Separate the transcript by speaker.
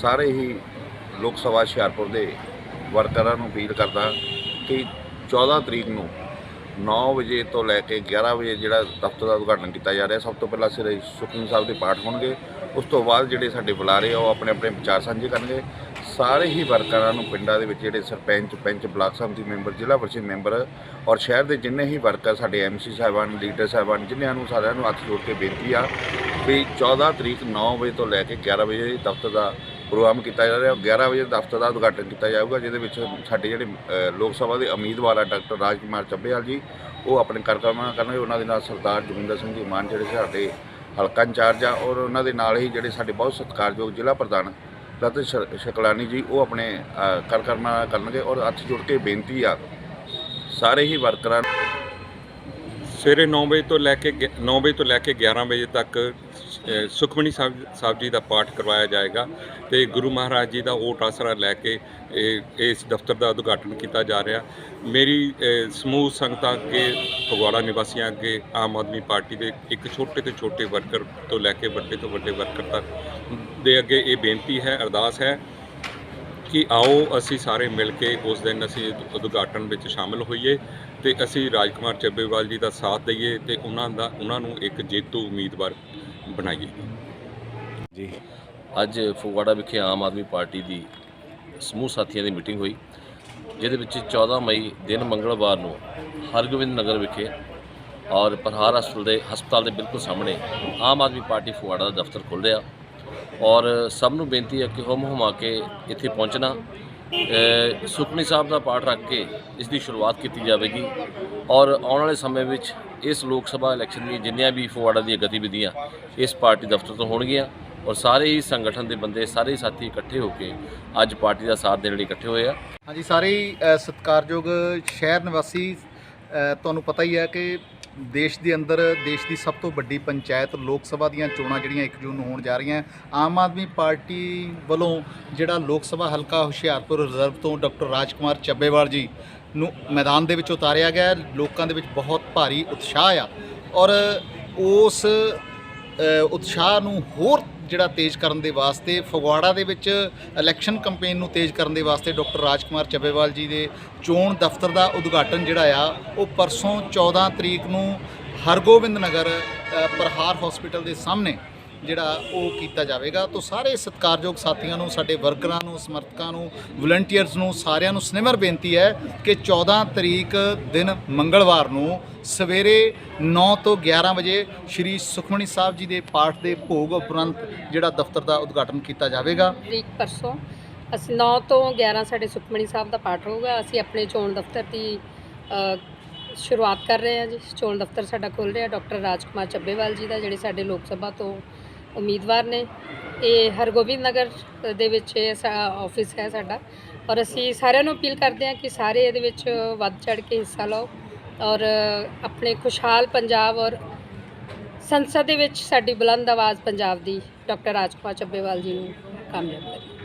Speaker 1: ਸਾਰੇ ਹੀ ਲੋਕ ਸਭਾ ਹੁਸ਼ਿਆਰਪੁਰ ਦੇ ਵਰਕਰਾਂ ਨੂੰ ਅਪੀਲ ਕਰਦਾ ਕਿ 14 ਤਰੀਕ ਨੂੰ 9 ਵਜੇ ਤੋਂ ਲੈ ਕੇ 11 ਵਜੇ ਜਿਹੜਾ ਦਫ਼ਤਰ ਦਾ ਉਦਘਾਟਨ ਕੀਤਾ ਜਾ ਰਿਹਾ, ਸਭ ਤੋਂ ਪਹਿਲਾਂ ਸ੍ਰੀ ਸੁਖਮਨੀ ਸਾਹਿਬ ਦੇ ਪਾਠ ਹੋਣਗੇ, ਉਸ ਤੋਂ ਬਾਅਦ ਜਿਹੜੇ ਸਾਡੇ ਬੁਲਾਰੇ ਆ ਉਹ ਆਪਣੇ ਆਪਣੇ ਵਿਚਾਰ ਸਾਂਝੇ ਕਰਨਗੇ। ਸਾਰੇ ਹੀ ਵਰਕਰਾਂ ਨੂੰ ਪਿੰਡਾਂ ਦੇ ਵਿੱਚ ਜਿਹੜੇ sarpanch, panch, block Samiti member, Zila Parishad member ਔਰ ਸ਼ਹਿਰ ਦੇ ਜਿੰਨੇ ਹੀ ਵਰਕਰ ਸਾਡੇ ਐਮਸੀ ਸਾਹਿਬਾਨ, ਲੀਡਰ ਸਾਹਿਬਾਨ, ਜਿਨ੍ਹਾਂ ਨੂੰ ਸਾਰਿਆਂ ਨੂੰ ਹੱਥ ਜੋੜ ਕੇ ਬੇਨਤੀ ਆ ਵੀ 14 ਤਰੀਕ 9 ਵਜੇ ਤੋਂ ਲੈ ਕੇ 11 ਵਜੇ ਦਫ਼ਤਰ ਦਾ ਪ੍ਰੋਗਰਾਮ ਕੀਤਾ ਜਾ ਰਿਹਾ 11 ਵਜੇ ਦਫ਼ਤਰ ਦਾ ਉਦਘਾਟਨ ਕੀਤਾ ਜਾਊਗਾ ਜਿਹਦੇ ਵਿੱਚ ਸਾਡੇ ਜਿਹੜੇ ਲੋਕ ਸਭਾ ਦੇ ਉਮੀਦਵਾਰ ਆ ਡਾਕਟਰ ਰਾਜਕੁਮਾਰ ਚੱਬੇਵਾਲ ਜੀ ਉਹ ਆਪਣੇ ਕਾਰਜਕ੍ਰਮਾਂ ਕਰਨਗੇ ਉਹਨਾਂ ਦੇ ਨਾਲ ਸਰਦਾਰ ਜੋਗਿੰਦਰ ਸਿੰਘ ਜੀ ਮਾਨ ਜਿਹੜੇ ਸਾਡੇ ਹਲਕਾ ਇੰਚਾਰਜ ਆ ਔਰ ਉਹਨਾਂ ਦੇ ਨਾਲ ਹੀ ਜਿਹੜੇ ਸਾਡੇ ਬਹੁਤ ਸਤਿਕਾਰਯੋਗ ਜ਼ਿਲ੍ਹਾ ਪ੍ਰਧਾਨ ਰਤਨ ਸ਼- ਸ਼ਕਲਾਨੀ ਜੀ ਉਹ ਆਪਣੇ ਅ, ਕਰਨਗੇ ਔਰ ਹੱਥ ਜੋੜ ਕੇ ਬੇਨਤੀ ਆ ਸਾਰੇ ਹੀ ਵਰਕਰਾਂ
Speaker 2: ਸਵੇਰੇ 9 ਵਜੇ ਤੋਂ ਲੈ ਕੇ 9 ਵਜੇ ਤੋਂ ਲੈ ਕੇ 11 ਵਜੇ ਤੱਕ ਅ, ਸੁਖਮਨੀ ਸਾਹਿਬ ਸਾਹਿਬ ਜੀ ਦਾ ਪਾਠ ਕਰਵਾਇਆ ਜਾਏਗਾ ਤੇ ਗੁਰੂ ਮਹਾਰਾਜ ਜੀ ਦਾ ਓਟ ਆਸਰਾ ਲੈ ਕੇ ਇਹ ਇਸ ਦਫ਼ਤਰ ਦਾ ਉਦਘਾਟਨ ਕੀਤਾ ਜਾ ਰਿਹਾ। ਮੇਰੀ ਸਮੂਹ ਸੰਗਤਾਂ ਅੱਗੇ ਫਗਵਾੜਾ ਨਿਵਾਸੀਆਂ ਅੱਗੇ ਆਮ ਆਦਮੀ ਪਾਰਟੀ ਦੇ ਇੱਕ ਛੋਟੇ ਤੋਂ ਛੋਟੇ ਵਰਕਰ ਤੋਂ ਲੈ ਕੇ ਵੱਡੇ ਤੋਂ ਵੱਡੇ ਵਰਕਰ ਤੱਕ ਦੇ ਅੱਗੇ ਇਹ ਬੇਨਤੀ ਹੈ ਅਰਦਾਸ ਹੈ ਕਿ ਆਓ ਅਸੀਂ ਸਾਰੇ ਮਿਲ ਕੇ ਉਸ ਦਿਨ ਅਸੀਂ ਉਦਘਾਟਨ ਵਿੱਚ ਸ਼ਾਮਲ ਹੋਈਏ ਤੇ ਅਸੀਂ ਰਾਜਕੁਮਾਰ ਚੱਬੇਵਾਲ ਜੀ ਦਾ ਸਾਥ ਦਈਏ ਤੇ ਉਹਨਾਂ ਦਾ, ਉਹਨਾਂ ਨੂੰ ਇੱਕ ਜੇਤੂ ਉਮੀਦਵਾਰ ਬਣਾਈਏ।
Speaker 1: ਜੀ,
Speaker 3: ਅੱਜ ਫਗਵਾੜਾ ਵਿਖੇ ਆਮ ਆਦਮੀ ਪਾਰਟੀ ਦੀ ਸਮੂਹ ਸਾਥੀਆਂ ਦੀ ਮੀਟਿੰਗ ਹੋਈ, ਜਿਹਦੇ ਵਿੱਚ 14 ਮਈ ਦਿਨ ਮੰਗਲਵਾਰ ਨੂੰ ਹਰਗੋਬਿੰਦ ਨਗਰ ਵਿਖੇ ਔਰ ਪ੍ਰਹਾਰ ਹਸਪਤਾਲ ਦੇ ਹਸਪਤਾਲ ਦੇ ਬਿਲਕੁਲ ਸਾਹਮਣੇ ਆਮ ਆਦਮੀ ਪਾਰਟੀ ਫਗਵਾੜਾ ਦਾ ਦਫ਼ਤਰ ਖੁੱਲ੍ਹ ਰਿਹਾ। ਔਰ ਸਭ ਨੂੰ ਬੇਨਤੀ ਹੈ ਕਿ ਹੁਮ ਹੁਮਾ ਕੇ ਇੱਥੇ ਪਹੁੰਚਣਾ। ਅ, ਸਾਹਿਬ ਦਾ ਪਾਠ ਰੱਖ ਕੇ ਇਸ ਦੀ ਸ਼ੁਰੂਆਤ ਕੀਤੀ ਜਾਵੇਗੀ। ਔਰ ਆਉਣ ਵਾਲੇ ਸਮੇਂ ਵਿੱਚ ਇਸ ਲੋਕ ਸਭਾ ਇਲੈਕਸ਼ਨ ਦੀਆਂ ਜਿੰਨੀਆਂ ਵੀ ਫਗਵਾੜਾ ਦੀਆਂ ਗਤੀਵਿਧੀਆਂ ਇਸ ਪਾਰਟੀ ਦਫ਼ਤਰ ਤੋਂ ਹੋਣਗੀਆਂ ਔਰ ਸਾਰੇ ਹੀ ਸੰਗਠਨ ਦੇ ਬੰਦੇ ਸਾਰੇ ਹੀ ਸਾਥੀ ਇਕੱਠੇ ਹੋ ਕੇ ਅੱਜ ਪਾਰਟੀ ਦਾ ਸਾਥ ਦੇਣ ਲਈ ਇਕੱਠੇ ਹੋਏ ਆ।
Speaker 4: ਹਾਂਜੀ ਸਾਰੇ ਹੀ ਸਤਿਕਾਰਯੋਗ ਸ਼ਹਿਰ ਨਿਵਾਸੀ ਤੁਹਾਨੂੰ ਪਤਾ ਹੀ ਹੈ ਕਿ ਦੇਸ਼ ਦੇ ਅੰਦਰ ਦੇਸ਼ ਦੀ ਸਭ ਤੋਂ ਵੱਡੀ ਪੰਚਾਇਤ, ਲੋਕ ਸਭਾ ਦੀਆਂ ਚੋਣਾਂ ਜਿਹੜੀਆਂ 1 ਜੂਨ ਨੂੰ ਹੋਣ ਜਾ ਰਹੀਆਂ। ਆਮ ਆਦਮੀ ਪਾਰਟੀ ਵੱਲੋਂ ਜਿਹੜਾ ਲੋਕ ਸਭਾ ਹਲਕਾ ਹੁਸ਼ਿਆਰਪੁਰ ਰਿਜ਼ਰਵ ਤੋਂ ਡਾਕਟਰ ਰਾਜਕੁਮਾਰ ਚੱਬੇਵਾਲ ਜੀ ਨੂੰ ਮੈਦਾਨ ਦੇ ਵਿੱਚ ਉਤਾਰਿਆ ਗਿਆ ਲੋਕਾਂ ਦੇ ਵਿੱਚ ਬਹੁਤ ਭਾਰੀ ਉਤਸ਼ਾਹ ਆ ਔਰ ਉਸ ਉਤਸ਼ਾਹ ਨੂੰ ਹੋਰ ਜਿਹੜਾ ਤੇਜ਼ ਕਰਨ ਦੇ ਵਾਸਤੇ ਫਗਵਾੜਾ ਦੇ ਵਿੱਚ ਇਲੈਕਸ਼ਨ ਕੈਂਪੇਨ ਨੂੰ ਤੇਜ਼ ਕਰਨ ਦੇ ਵਾਸਤੇ ਡਾਕਟਰ ਰਾਜਕੁਮਾਰ ਚੱਬੇਵਾਲ ਜੀ ਦੇ ਚੋਣ ਦਫ਼ਤਰ ਦਾ ਉਦਘਾਟਨ ਜਿਹੜਾ ਆ, ਉਹ ਪਰਸੋਂ 14 ਤਰੀਕ ਨੂੰ ਹਰਗੋਬਿੰਦ ਨਗਰ ਪ੍ਰਹਾਰ ਹਸਪੀਟਲ ਦੇ ਸਾਹਮਣੇ ਜਿਹੜਾ ਉਹ ਕੀਤਾ ਜਾਵੇਗਾ। ਤੋਂ ਸਾਰੇ ਸਤਿਕਾਰਯੋਗ ਸਾਥੀਆਂ ਨੂੰ, ਸਾਡੇ ਵਰਕਰਾਂ ਨੂੰ, ਸਮਰਥਕਾਂ ਨੂੰ ਵਲੰਟੀਅਰਸ ਨੂੰ, ਸਾਰਿਆਂ ਨੂੰ ਸਨੇਮਰ ਬੇਨਤੀ ਹੈ ਕਿ 14 ਤਰੀਕ ਦਿਨ ਮੰਗਲਵਾਰ ਨੂੰ ਸਵੇਰੇ 9 ਤੋਂ 11 ਵਜੇ ਸ਼੍ਰੀ ਸੁਖਮਣੀ ਸਾਹਿਬ ਜੀ ਦੇ ਪਾਠ ਦੇ ਭੋਗ ਉਪਰੰਤ ਜਿਹੜਾ ਦਫ਼ਤਰ ਦਾ ਉਦਘਾਟਨ ਕੀਤਾ ਜਾਵੇਗਾ।
Speaker 5: ਤਰੀਕ ਪਰਸੋਂ ਅਸੀਂ 9 ਤੋਂ 11 ਸਾਡੇ ਸੁਖਮਣੀ ਸਾਹਿਬ ਦਾ ਪਾਠ ਹੋਊਗਾ। ਅਸੀਂ ਆਪਣੇ ਚੋਣ ਦਫ਼ਤਰ ਦੀ ਸ਼ੁਰੂਆਤ ਕਰ ਰਹੇ ਹਾਂ ਜੀ। ਚੋਣ ਦਫ਼ਤਰ ਸਾਡਾ ਖੁੱਲ ਰਿਹਾ। ਡਾਕਟਰ ਰਾਜਕੁਮਾਰ ਚੱਬੇਵਾਲ ਜੀ ਦਾ, ਜਿਹੜੇ ਸਾਡੇ ਲੋਕ ਸਭਾ ਤੋਂ ਉਮੀਦਵਾਰ ਨੇ। ਇਹ ਹਰਗੋਬਿੰਦ ਨਗਰ ਦੇ ਵਿੱਚ ਇਹ ਆਫਿਸ ਹੈ ਸਾਡਾ। ਔਰ ਅਸੀਂ ਸਾਰਿਆਂ ਨੂੰ ਅਪੀਲ ਕਰਦੇ ਹਾਂ ਕਿ ਸਾਰੇ ਇਹਦੇ ਵਿੱਚ ਵੱਧ ਚੜ ਕੇ ਹਿੱਸਾ ਲਓ। ਔਰ ਆਪਣੇ ਖੁਸ਼ਹਾਲ ਪੰਜਾਬ ਔਰ ਸੰਸਦ ਦੇ ਵਿੱਚ ਸਾਡੀ ਬੁਲੰਦ ਆਵਾਜ਼ ਪੰਜਾਬ ਦੀ ਡਾਕਟਰ ਰਾਜਕੁਮਾਰ ਚੱਬੇਵਾਲ ਜੀ ਨੂੰ ਕਾਮਯਾਬ ਕਰੇ